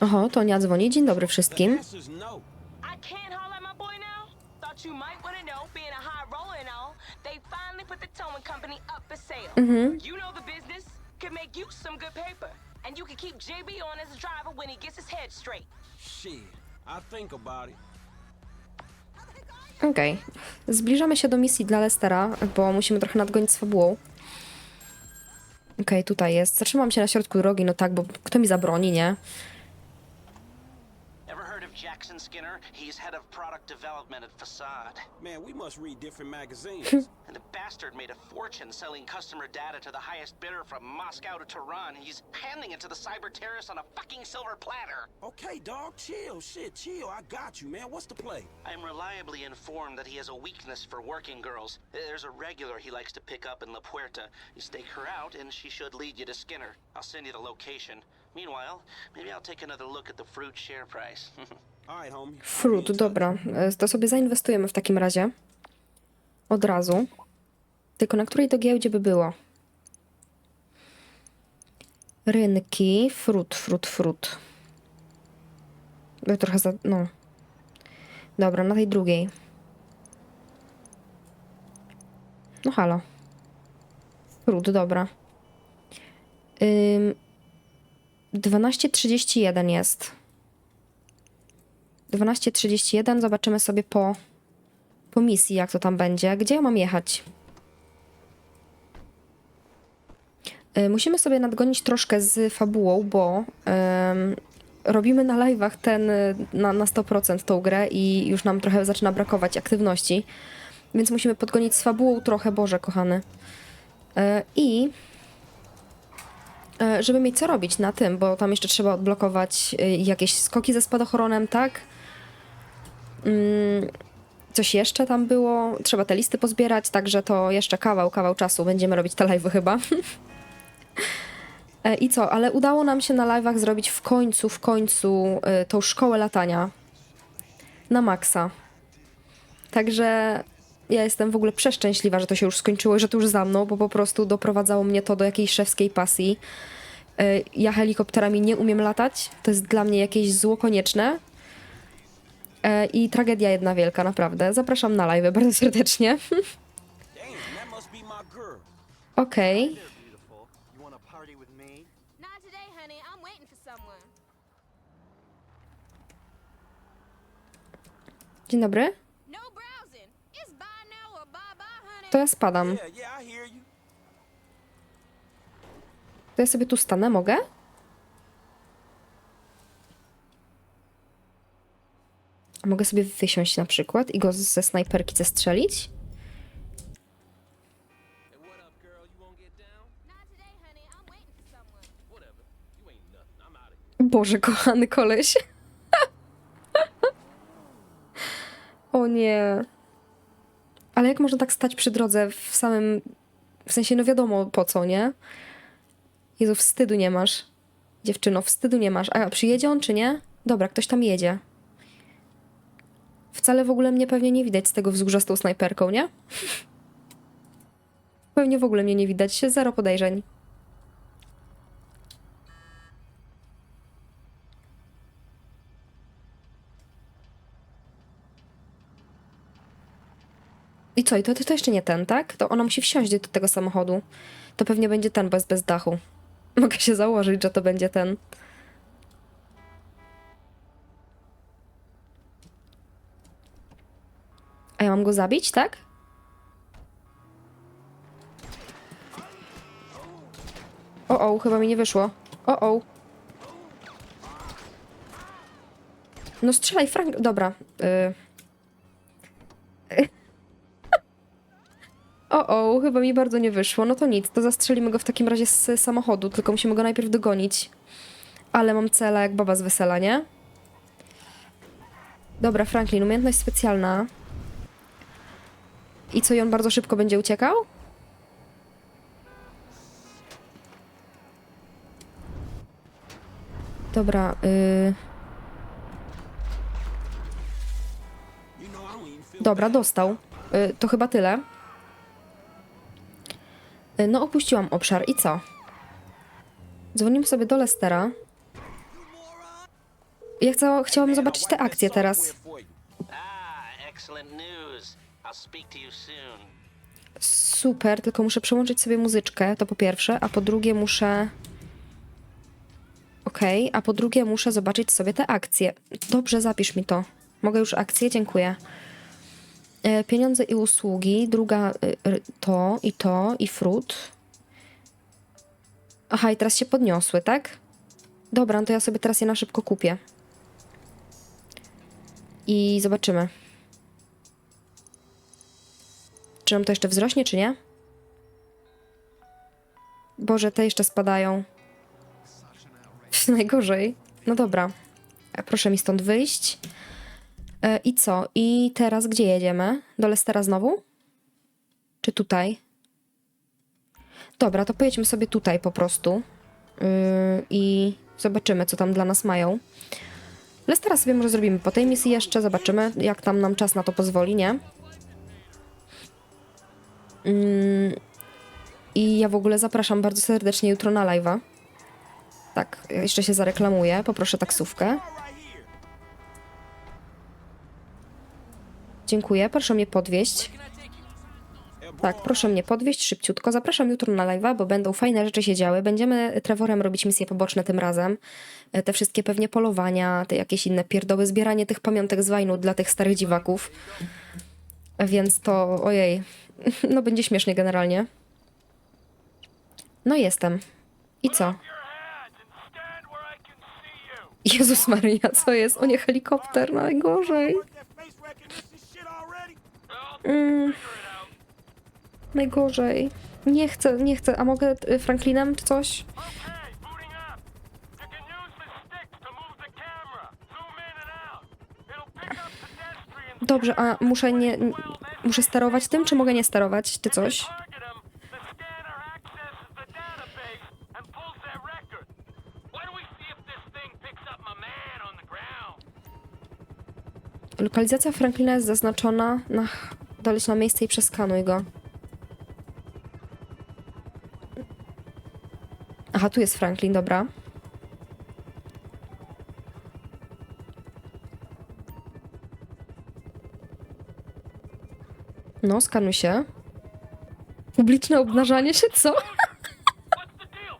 Oho, Tonia dzwoni. Dzień dobry wszystkim. It. Okej. Zbliżamy się do misji dla Lestera, bo musimy trochę nadgonić z fabułą. Okej, tutaj jest. Zatrzymam się na środku drogi, no tak, bo kto mi zabroni, nie? Ever heard of Jackson Skinner? He's head of product development at Facade. Man, we must read different magazines. And the bastard made a fortune selling customer data to the highest bidder from Moscow to Tehran. He's handing it to the cyber terrorists on a fucking silver platter. okay, dog, chill. Shit, chill. I got you, man. What's the play? I'm reliably informed that he has a weakness for working girls. There's a regular he likes to pick up in La Puerta. You stake her out, and she should lead you to Skinner. I'll send you the location. Meanwhile, maybe I'll take another look at the fruit share price. Fruit, dobra. E, To sobie zainwestujemy w takim razie. Od razu. Tylko na której to giełdzie by było? Rynki, frut, frut, frut. Ja trochę za... no. Dobra, na tej drugiej. No halo. Frut, dobra. Ym... 12.31 jest. 12.31, zobaczymy sobie po, po misji, jak to tam będzie. Gdzie ja mam jechać? Y, Musimy sobie nadgonić troszkę z fabułą, bo robimy na live'ach ten y, na, na 100% tą grę i już nam trochę zaczyna brakować aktywności, więc musimy podgonić z fabułą trochę, Boże kochany. Y, I żeby mieć co robić na tym, bo tam jeszcze trzeba odblokować y, jakieś skoki ze spadochronem, tak? Mm, Coś jeszcze tam było, trzeba te listy pozbierać, także to jeszcze kawał, kawał czasu będziemy robić te live'y chyba. E, I co, ale udało nam się na live'ach zrobić w końcu, w końcu tą szkołę latania na maksa. Także ja jestem w ogóle przeszczęśliwa, że to się już skończyło i że to już za mną, bo po prostu doprowadzało mnie to do jakiejś szewskiej pasji. Y, Ja helikopterami nie umiem latać, to jest dla mnie jakieś zło konieczne. E, I tragedia jedna wielka, naprawdę. Zapraszam na live bardzo serdecznie. Okej. beautiful. You want to party with me? Not today, honey. I'm waiting for someone. Dzień dobry. No browsing. It's bye now or bye bye, honey. To ja spadam. To ja sobie tu stanę, mogę? A mogę sobie wysiąść na przykład i go ze snajperki zestrzelić? Boże, kochany koleś. o nie. Ale jak można tak stać przy drodze w samym... W sensie, no wiadomo po co, nie? Jezu, wstydu nie masz. Dziewczyno, wstydu nie masz. A przyjedzie on, czy nie? Dobra, ktoś tam jedzie. Wcale w ogóle mnie pewnie nie widać z tego wzgórza z tą snajperką, nie? Pewnie w ogóle mnie nie widać. Zero podejrzeń. I co, i to, to jeszcze nie ten, tak? To ona musi wsiąść do tego samochodu. To pewnie będzie ten, bo jest bez dachu. Mogę się założyć, że to będzie ten. A ja mam go zabić, tak? O, o, chyba mi nie wyszło. O, o. No strzelaj, Frank. Dobra. Y... O, o, chyba mi bardzo nie wyszło. No to nic, to zastrzelimy go w takim razie z samochodu, tylko musimy go najpierw dogonić. Ale mam cela jak baba z wesela, nie? Dobra, Franklin, umiejętność specjalna. I co, i on bardzo szybko będzie uciekał? Dobra, y... Dobra, dostał. Y, to chyba tyle. Y, no, opuściłam obszar i co? Dzwonimy sobie do Lestera. Ja chcę, chciałam zobaczyć te akcje teraz. Super, tylko muszę przełączyć sobie muzyczkę, to po pierwsze, a po drugie muszę... Okej, a po drugie muszę zobaczyć sobie te akcje. Dobrze, zapisz mi to. Mogę już akcje? Dziękuję. E, Pieniądze i usługi, druga y, to i to i frut. Aha, i teraz się podniosły, tak? Dobra, no to ja sobie teraz je na szybko kupię. I zobaczymy. Czy nam to jeszcze wzrośnie, czy nie? Boże, te jeszcze spadają. Najgorzej. No dobra. E, Proszę mi stąd wyjść. E, I co? I teraz gdzie jedziemy? Do Lestera znowu? Czy tutaj? Dobra, to pojedźmy sobie tutaj po prostu. Yy, I zobaczymy, co tam dla nas mają. Lestera sobie może zrobimy po tej misji jeszcze. Zobaczymy, jak tam nam czas na to pozwoli, nie? I ja w ogóle zapraszam bardzo serdecznie jutro na live'a. Tak, jeszcze się zareklamuję. Poproszę taksówkę. Dziękuję, proszę mnie podwieźć. Tak, proszę mnie podwieźć szybciutko. Zapraszam jutro na live'a, bo będą fajne rzeczy się działy. Będziemy Trevorem robić misje poboczne tym razem. E, Te wszystkie pewnie polowania, te jakieś inne pierdoły, zbieranie tych pamiątek z wajnu dla tych starych dziwaków. Więc to, ojej, no będzie śmiesznie generalnie. No jestem. I co? Jezus Maria, co jest? O nie, helikopter, najgorzej. Mm. Najgorzej. Nie chcę, nie chcę. A mogę y, Franklinem czy coś? Dobrze, a muszę nie... Muszę sterować tym, czy mogę nie sterować? Czy coś? Lokalizacja Franklina jest zaznaczona na... Doleć na miejsce i przeskanuj go. Aha, tu jest Franklin, dobra. No, skanuj się. Publiczne obnażanie się, co? What's the deal,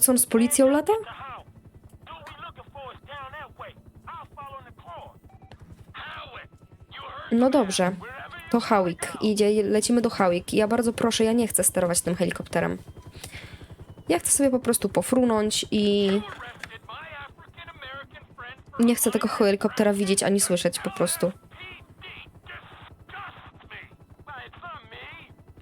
Co on z policją lata? Howick, No dobrze. To Hawik. Idzie, lecimy do Hawik. Ja bardzo proszę, ja nie chcę sterować tym helikopterem. Ja chcę sobie po prostu pofrunąć i nie chcę tego helikoptera widzieć ani słyszeć po prostu. PD disgusts me. Well, it's not me.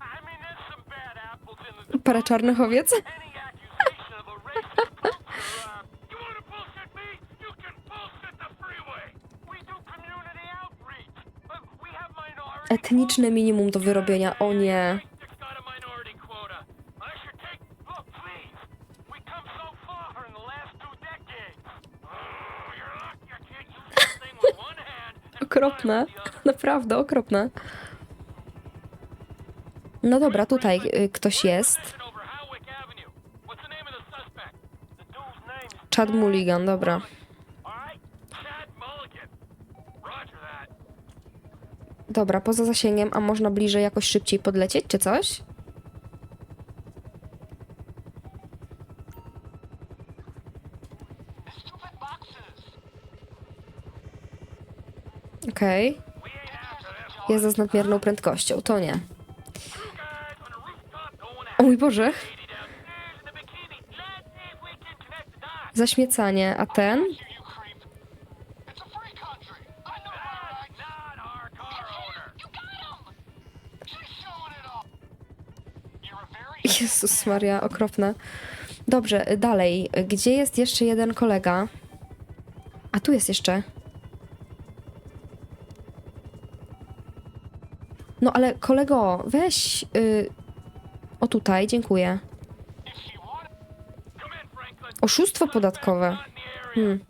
I mean, there's some bad apples in the Parę czarnych owiec? any accusation of a racist culture. Uh, you want to bullshit me? You can bullshit the freeway. We do community outreach. Look, we have minority Etniczne minimum do wyrobienia, o nie. districts got a minority quota. I should take. Look, please. We come so far in the last two decades. Oh, you're lucky I can't use this thing with one hand. and Okropne. Naprawdę okropne. No dobra, tutaj y, ktoś jest. Headed over Howick Dobra, poza zasięgiem, a można bliżej jakoś szybciej podlecieć, czy coś? Okej. Jest z nadmierną prędkością, to nie. A O mój Boże, lady downstairs in Maria, okropne. Dobrze, y, dalej. Y, Gdzie jest jeszcze jeden kolega? A tu jest jeszcze. No ale kolego, weź. Y... O tutaj, dziękuję. Oszustwo podatkowe. Hmm.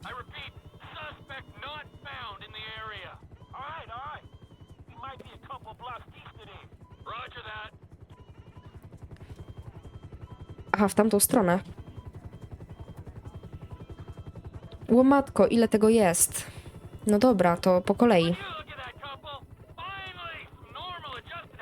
Aha, w tamtą stronę. Łomatko, ile tego jest? No dobra, to po kolei. You look at that couple. Finally, some normal, adjusted,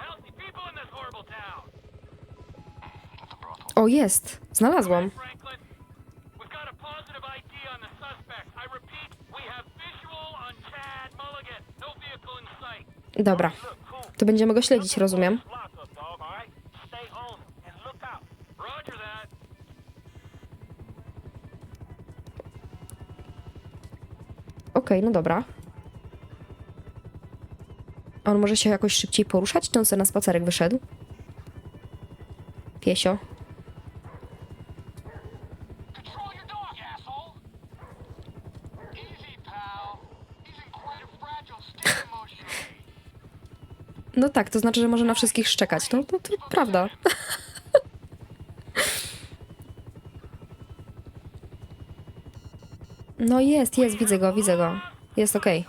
Okej, no dobra. On może się jakoś szybciej poruszać, czy on sobie na spacerek wyszedł? Piesio. No tak, to znaczy, że może na wszystkich szczekać. No to, to prawda. No jest, jest, widzę go, widzę go. Jest okej.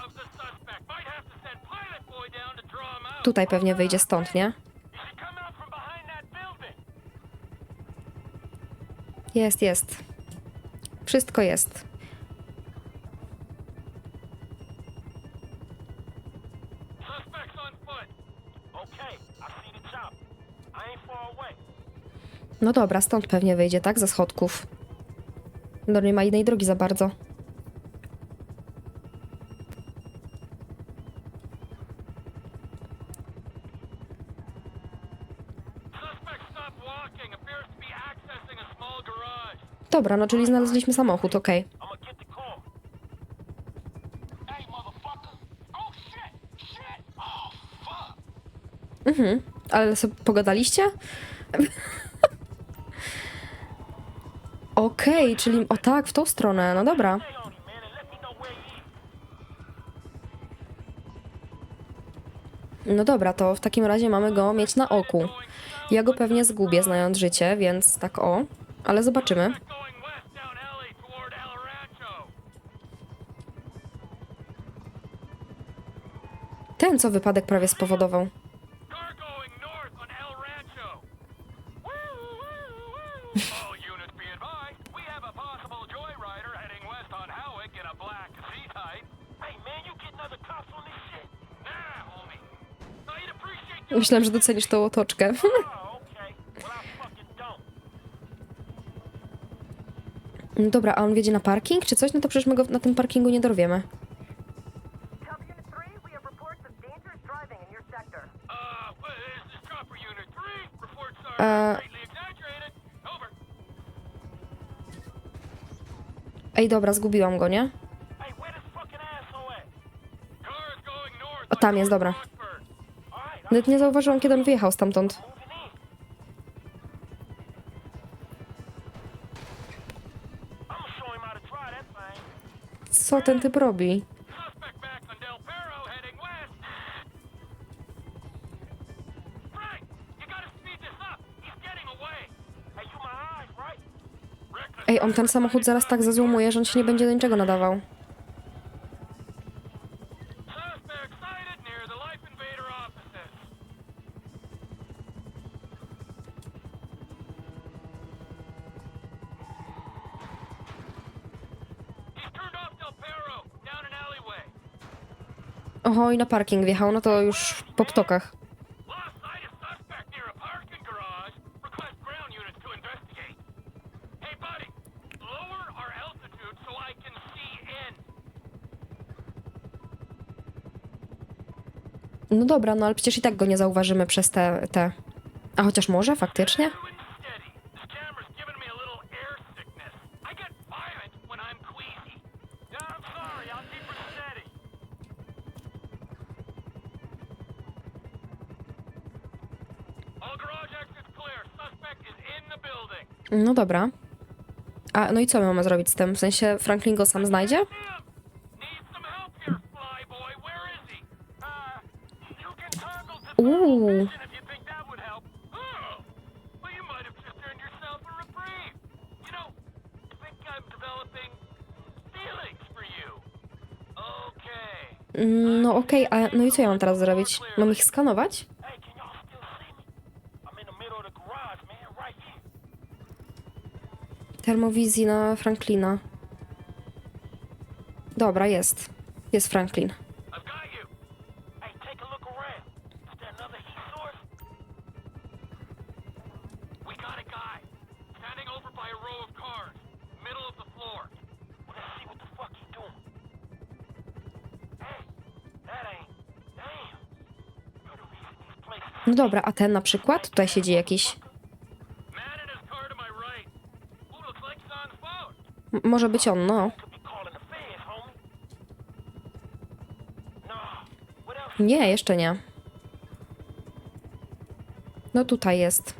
Tutaj pewnie wyjdzie stąd, nie? Jest, jest. Wszystko jest. No dobra, stąd pewnie wyjdzie, tak? Ze schodków. No nie ma innej drogi za bardzo. Dobra, no czyli znaleźliśmy samochód, okej. Fuck! Ale sobie pogadaliście? Okej, czyli o tak, w tą stronę, no dobra. No dobra, to w takim razie mamy go mieć na oku. Ja go pewnie zgubię, znając życie, więc tak o. Ale zobaczymy. Nah, homie. I'd appreciate you. Myślałem, że docenisz tą otoczkę. Oh. No Dobra, a on wiedzie na parking czy coś? No to przecież my go na tym parkingu nie dorwiemy. Ej, dobra, zgubiłam go, nie? O, tam jest, dobra. Nawet nie zauważyłam, kiedy on wyjechał stamtąd. Co ten typ robi? Ej, on ten samochód zaraz tak zazłomuje, że on się nie będzie do niczego nadawał. Oho, i na parking wjechał, no to już po ptokach. Lost sight of suspect near a parking garage. Request ground units to investigate. Hey, buddy, lower our altitude so I can see in. No dobra, no ale przecież i tak go nie zauważymy przez te... te... A chociaż może, faktycznie? No dobra. A, no i co my mamy zrobić z tym? W sensie Franklin go sam znajdzie? Okej, a no i co ja mam teraz zrobić? Mam ich skanować? Termowizji na Franklina. Dobra, jest. Jest Franklin. Dobra, a ten na przykład? Tutaj siedzi jakiś. M- może być on, no. Nie, jeszcze nie. No tutaj jest.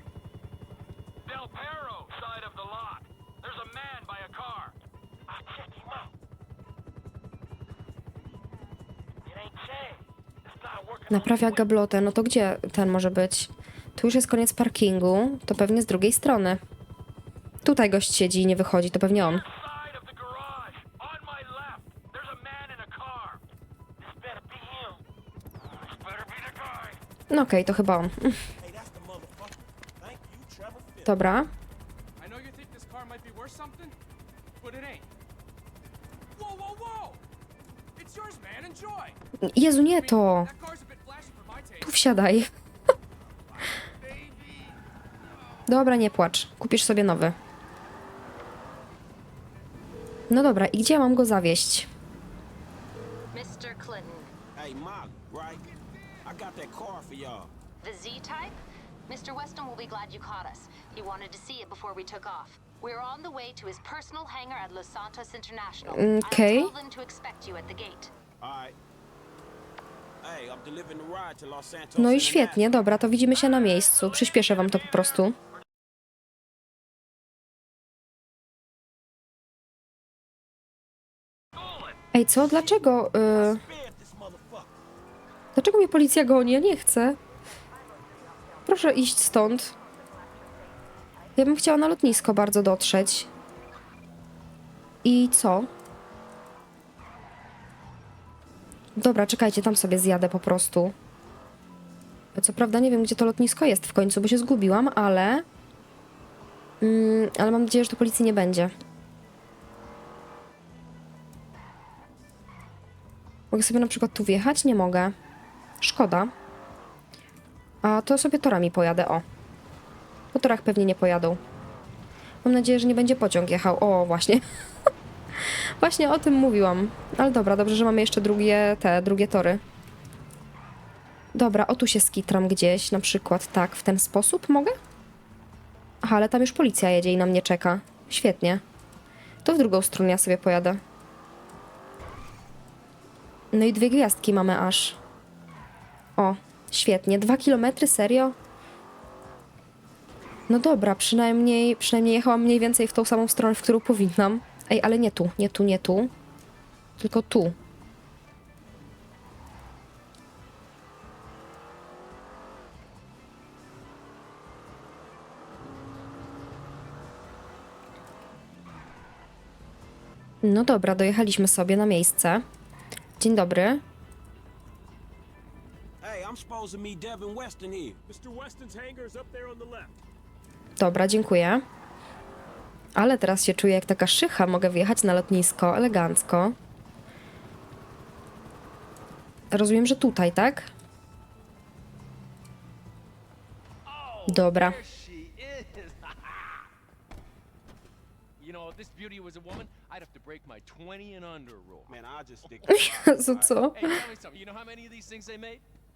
Naprawia gablotę. No to gdzie ten może być? Tu już jest koniec parkingu. To pewnie z drugiej strony. Tutaj gość siedzi i nie wychodzi. To pewnie on. No okej, to chyba on. Dobra. Jezu, nie to. Tu wsiadaj. Dobra, nie płacz. Kupisz sobie nowy. No dobra, i gdzie mam go zawieść? Mr. Clinton, Hey, Molly, right? I got that car for y'all. the Z-type? Mr. Weston will be glad you caught us. He wanted to see it before we took off. We're on the way to his personal hangar at Los Santos International. Okay. I told them to expect you at the gate. All right. Hey, I'm delivering the ride to Los Santos. No i świetnie, dobra, to widzimy się na miejscu. Przyspieszę wam to po prostu. Ej, co? Dlaczego? Y... Dlaczego mnie policja goni? Ja nie chcę. Proszę iść stąd. Ja bym chciała na lotnisko bardzo dotrzeć. I co? Dobra, czekajcie, tam sobie zjadę po prostu. Co prawda nie wiem, gdzie to lotnisko jest w końcu, bo się zgubiłam, ale... Mm, ale mam nadzieję, że tu policji nie będzie. Mogę sobie na przykład tu wjechać? Nie mogę. Szkoda. A to sobie torami pojadę, o. Po torach pewnie nie pojadą. Mam nadzieję, że nie będzie pociąg jechał. O, właśnie. właśnie o tym mówiłam. Ale dobra, dobrze, że mamy jeszcze drugie, te, drugie tory. Dobra, o tu się skitram gdzieś, na przykład tak, w ten sposób mogę? Aha, ale tam już policja jedzie i na mnie czeka. Świetnie. To w drugą stronę ja sobie pojadę. No i dwie gwiazdki mamy aż. O, świetnie. Dwa kilometry, serio? No dobra, przynajmniej, przynajmniej jechałam mniej więcej w tą samą stronę, w którą powinnam. Ej, ale nie tu, nie tu, nie tu. Tylko tu. No dobra, dojechaliśmy sobie na miejsce. Dzień dobry. Dobra, dziękuję. Ale teraz się czuję jak taka szycha. Mogę wjechać na lotnisko elegancko. Rozumiem, że tutaj, tak? Dobra. she is. you know, if this beauty was a woman, I'd have to break my 20 and under rule. Man, I just stick to five, Jezu, co?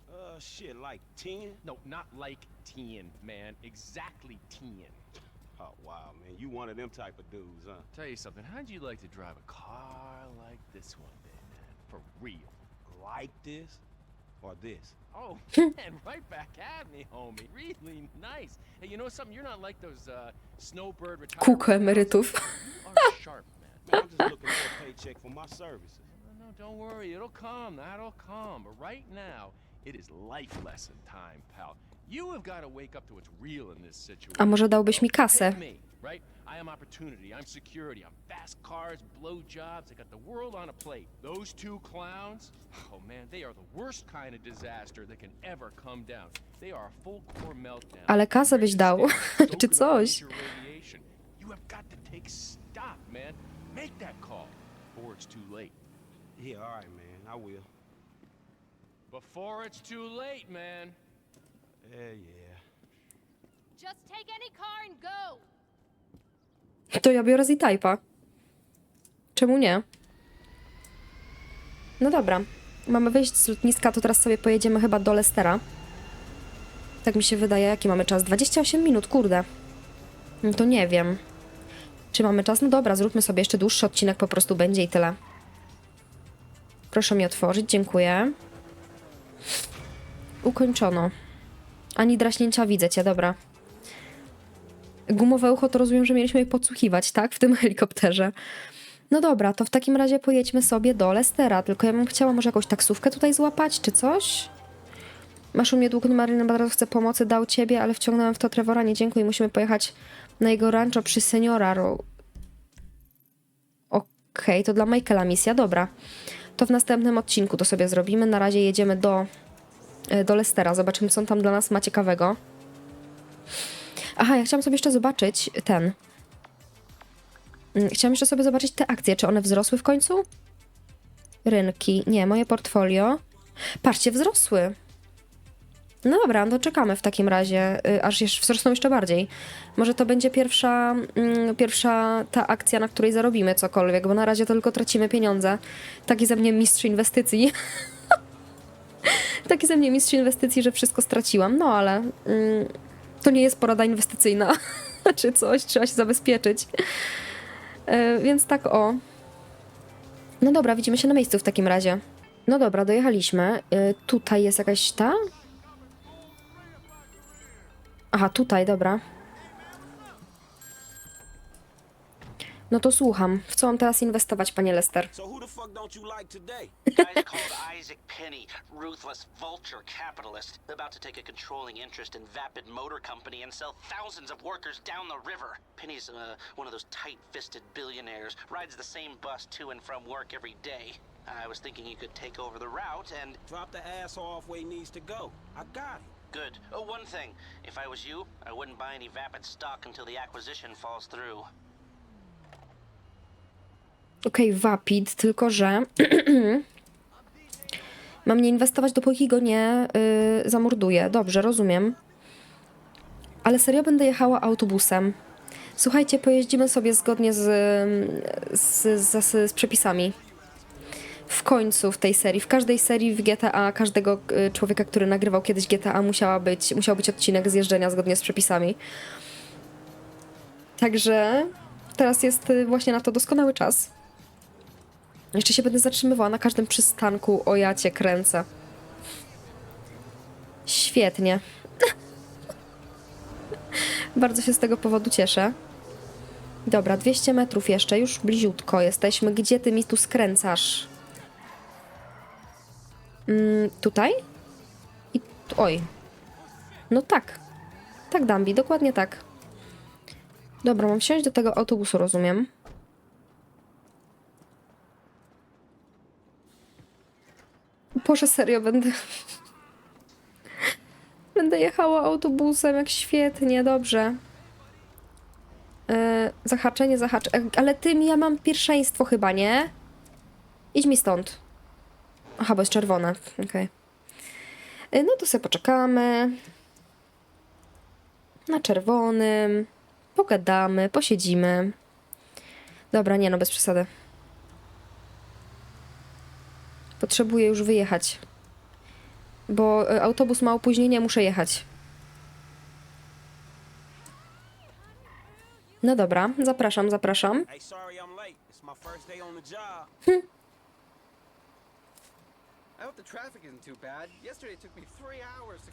Uh, shit, like 10? No, not like 10, man. Exactly 10. Oh, wow, man. You one of them type of dudes, huh? Tell you something. How'd you like to drive a car like this one day, man? For real. Like this or this? Oh, man, right back at me, homie. Really nice. Hey, you know something? You're not like those uh, snowbird retirement Kółko accounts. emerytów. You are sharp, man. Man, I'm just looking for a paycheck for my services. No, no, don't worry. It'll come. That'll come. But right now, It is life lesson time, pal. You have got to wake up to what's real in this situation. A może dałbyś mi kasę? Take me, right? I am opportunity. I'm security. I'm fast cars, blow jobs. I got the world on a plate. Those two clowns, oh man, they are the worst kind of disaster that can ever come down. They are a full core meltdown. Ale kasę byś dał, czy coś. You have got to take stock, man. Make that call before it's too late. Yeah, all right, man. I will. Before it's too late, man. To ja biorę Z-Type'a. Czemu nie? No dobra. Mamy wyjść z lotniska, to teraz sobie pojedziemy chyba do Lestera. Tak mi się wydaje, jaki mamy czas? 28 minut, kurde. No to nie wiem. Czy mamy czas? No dobra, zróbmy sobie jeszcze dłuższy odcinek, po prostu będzie i tyle. Proszę mi otworzyć, dziękuję. Ukończono. Ani draśnięcia widzę cię, dobra. Gumowe ucho to rozumiem, że mieliśmy je podsłuchiwać, tak? W tym helikopterze. No dobra, to w takim razie pojedźmy sobie do Lestera. Tylko ja bym chciała może jakąś taksówkę tutaj złapać, czy coś? Masz u mnie dług numery, bardzo chcę pomocy, dał ciebie, ale wciągnąłem w to Trevora, nie dziękuję. Musimy pojechać na jego rancho przy seniora. Okej, to dla Michaela misja, dobra. To w następnym odcinku to sobie zrobimy. Na razie jedziemy do, do Lestera. Zobaczymy, co on tam dla nas ma ciekawego. Aha, ja chciałam sobie jeszcze zobaczyć ten. Mm, Chciałam jeszcze sobie zobaczyć te akcje. Czy one wzrosły w końcu? Rynki. Nie, moje portfolio. Patrzcie, wzrosły. No dobra, no czekamy w takim razie, y, aż jeszcze wzrosną jeszcze bardziej. Może to będzie pierwsza, mm, pierwsza ta akcja, na której zarobimy cokolwiek, bo na razie to tylko tracimy pieniądze. Taki ze mnie mistrz inwestycji. Taki ze mnie mistrz inwestycji, że wszystko straciłam. No ale mm, to nie jest porada inwestycyjna, czy coś, trzeba się zabezpieczyć. E, więc tak o. No dobra, widzimy się na miejscu w takim razie. No dobra, dojechaliśmy. E, tutaj jest jakaś ta? Aha, tutaj, dobra. No to słucham. W co mam teraz inwestować, panie Lester? So who the fuck don't you like today? Guy's called Isaac Penny, ruthless vulture capitalist, about to take a controlling interest in Vapid Motor Company and sell thousands of workers down the river. Penny's uh, one of those tight-fisted billionaires, rides the same bus to and from work every day. I was thinking you could take over the route and... Drop the ass off where he needs to go. I got it. Good. Oh, one thing. If I was you, I wouldn't buy any Vapid stock until the acquisition falls through. Okej, Vapid, tylko że mam nie inwestować, dopóki go nie y, zamorduję. Dobrze, rozumiem. Ale serio będę jechała autobusem. Słuchajcie, pojeździmy sobie zgodnie z, z, z, z, z przepisami. W końcu w tej serii, w każdej serii w GTA, każdego y, człowieka, który nagrywał kiedyś GTA, musiała być, musiał być odcinek zjeżdżenia zgodnie z przepisami. Także teraz jest y, właśnie na to doskonały czas. Jeszcze się będę zatrzymywała na każdym przystanku. O ja cię kręcę. Świetnie. Bardzo się z tego powodu cieszę. Dobra, 200 metrów jeszcze, już bliziutko jesteśmy. Gdzie ty mi tu skręcasz? Mm, tutaj? I oj. No tak. Tak, Dambi, dokładnie tak. Dobra, mam wsiąść do tego autobusu, rozumiem. Boże, serio, będę... będę jechała autobusem, jak świetnie, dobrze. Yy, zahaczenie, zahacz... e, Ale tym ja mam pierwszeństwo chyba, nie? Idź mi stąd. Aha, bo jest czerwone, okej. Yy, No to sobie poczekamy. Na czerwonym. Pogadamy, posiedzimy. Dobra, nie no, bez przesady. Potrzebuję już wyjechać. Bo y, autobus ma opóźnienie, muszę jechać. No dobra, zapraszam, zapraszam. To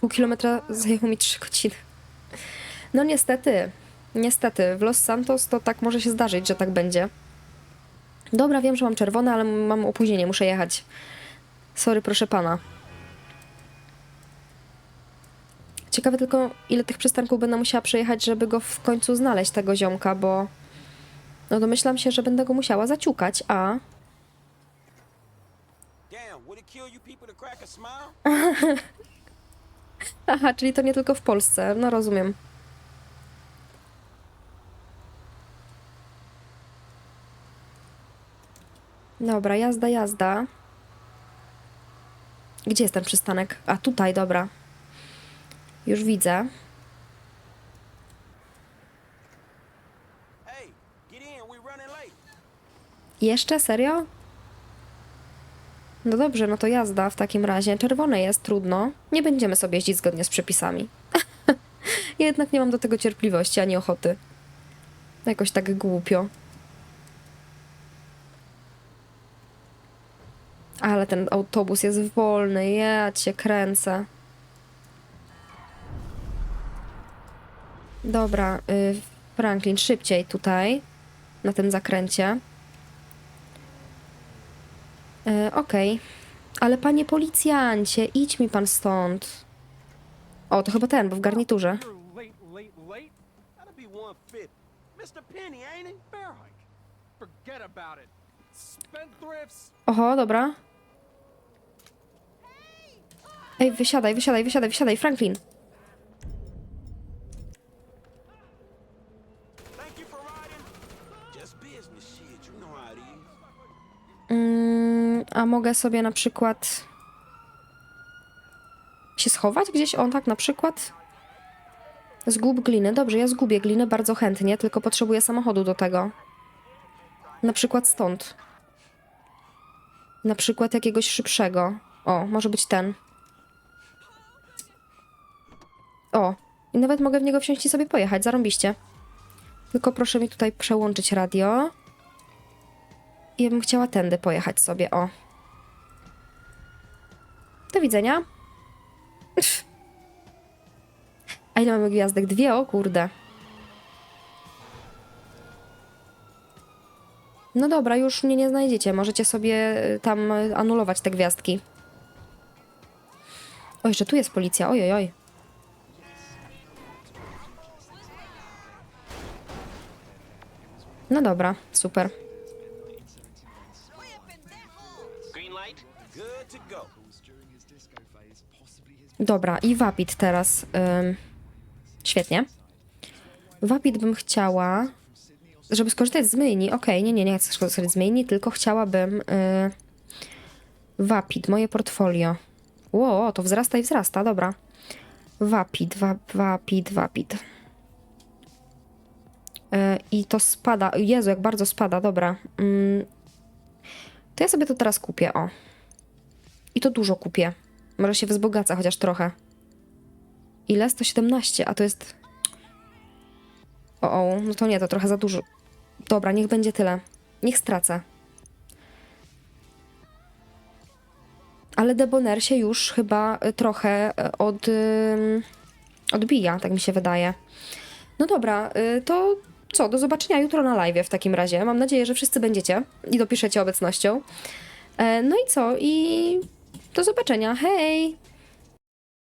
Pół kilometra zajęło mi 3 godziny. No niestety, niestety, w Los Santos to tak może się zdarzyć, że tak będzie. Dobra, wiem, że mam czerwone, ale mam opóźnienie, muszę jechać. Sorry, proszę pana. Ciekawe tylko, ile tych przystanków będę musiała przejechać, żeby go w końcu znaleźć, tego ziomka, bo... No domyślam się, że będę go musiała zaciukać, a... Aha, czyli to nie tylko w Polsce. No rozumiem. Dobra, jazda, jazda. Gdzie jest ten przystanek? A tutaj, dobra. Już widzę. Jeszcze? Serio? No dobrze, no to jazda w takim razie. Czerwone jest, trudno. Nie będziemy sobie jeździć zgodnie z przepisami. ja jednak nie mam do tego cierpliwości ani ochoty. Jakoś tak głupio. Ale ten autobus jest wolny, ja cię kręcę. Dobra, y, Franklin, szybciej tutaj, na tym zakręcie. E, Okej. Ale panie policjancie, idź mi pan stąd. O, to chyba ten, bo w garniturze. You're late, late, late? That'll be 150. Mr. Penny, ain't it? Bear hike. Forget about it. Spendthrifts. Oho, dobra. Ej, wysiadaj, wysiadaj, wysiadaj, wysiadaj, Franklin. Mm, a mogę sobie na przykład się schować gdzieś? On tak na przykład? Zgub gliny. Dobrze, ja zgubię glinę bardzo chętnie, tylko potrzebuję samochodu do tego. Na przykład stąd. Na przykład jakiegoś szybszego. O, może być ten. O, i nawet mogę w niego wsiąść i sobie pojechać, zarąbiście. Tylko proszę mi tutaj przełączyć radio. I ja bym chciała tędy pojechać sobie, o. Do widzenia. A ile mamy gwiazdek? Dwie? O kurde. No dobra, już mnie nie znajdziecie. Możecie sobie y, tam y, anulować te gwiazdki. O, jeszcze tu jest policja. Oj, oj, No dobra, super. Dobra, i Wapit teraz. Ym, świetnie. Wapit bym chciała, żeby skorzystać z myjni. Okej, nie, nie, nie chcę skorzystać z myjni, tylko chciałabym. Wapit, moje portfolio. Ło, to wzrasta i wzrasta, dobra. Wapit, wa, Wapit, Wapit. Yy, I to spada. Jezu, jak bardzo spada, dobra. Ym, to ja sobie to teraz kupię, o. I to dużo kupię. Może się wzbogaca chociaż trochę. Ile? 117, a to jest... O, o, no to nie, to trochę za dużo. Dobra, niech będzie tyle. Niech stracę. Ale Debonair się już chyba y, trochę y, od, odbija, tak mi się wydaje. No dobra, to co, do zobaczenia jutro na live w takim razie. Mam nadzieję, że wszyscy będziecie i dopiszecie obecnością. E, No i co? I do zobaczenia. Hej!